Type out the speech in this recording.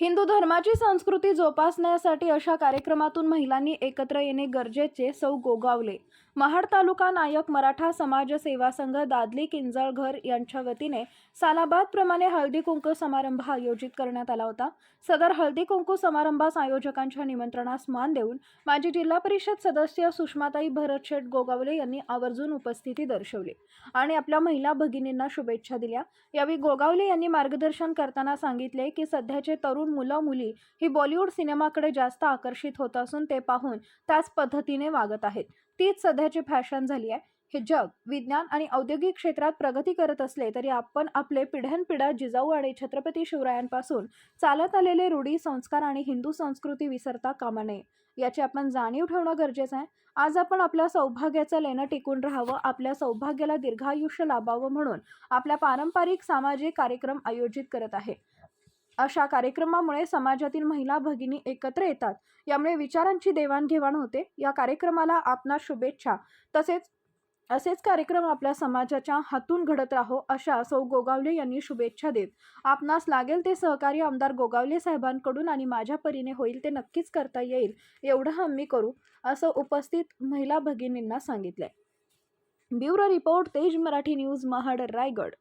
हिंदू धर्माची संस्कृती जोपासण्यासाठी अशा कार्यक्रमातून महिलांनी एकत्र येणे गरजेचे सौ गोगावले. महाड तालुका नायक मराठा समाज सेवा संघ दादली किंजळघर यांच्या वतीने सालाबादप्रमाणे हळदी कुंकू समारंभ आयोजित करण्यात आला होता. सदर हळदी कुंकू समारंभास आयोजकांच्या निमंत्रणास मान देऊन माजी जिल्हा परिषद सदस्य सुषमाताई भरतशेठ गोगावले यांनी आवर्जून उपस्थिती दर्शवली आणि आपल्या महिला भगिनींना शुभेच्छा दिल्या. यावेळी गोगावले यांनी मार्गदर्शन करताना सांगितले की सध्याचे तरुण मुलं मुली ही बॉलिवूड सिनेमाकडे जास्त आकर्षित होत असून ते पाहून त्याच पद्धतीने वागत आहेत. तीच सध्या सध्याची फॅशन झाली आहे. हे जग विज्ञान आणि औद्योगिक क्षेत्रात प्रगती करत असले तरी आपण आपले पिढ्यानपिढ्या जिजाऊ आणि छत्रपती शिवरायांपासून चालत आलेले रूढी संस्कार आणि हिंदू संस्कृती विसरता कामा नये. याची आपण जाणीव ठेवणं गरजेचं आहे. आज आपण आपल्या सौभाग्याचं लेणं टिकून राहावं आपल्या सौभाग्याला दीर्घायुष्य लाभावं म्हणून आपल्या पारंपरिक सामाजिक कार्यक्रम आयोजित करत आहे. अशा कार्यक्रमामुळे समाजातील महिला भगिनी एकत्र येतात. यामुळे विचारांची देवाणघेवाण होते. या कार्यक्रमाला आपणा शुभेच्छा. तसेच असेच कार्यक्रम आपल्या समाजाच्या हातून घडत राहो अशा सौ गोगावले यांनी शुभेच्छा देत. आपणास लागेल ते सहकार्य आमदार गोगावले साहेबांकडून आणि माझ्या परीने होईल ते नक्कीच करता येईल एवढं आम्ही करू असं उपस्थित महिला भगिनींना सांगितलंय. ब्युरो रिपोर्ट तेज मराठी न्यूज महाड रायगड.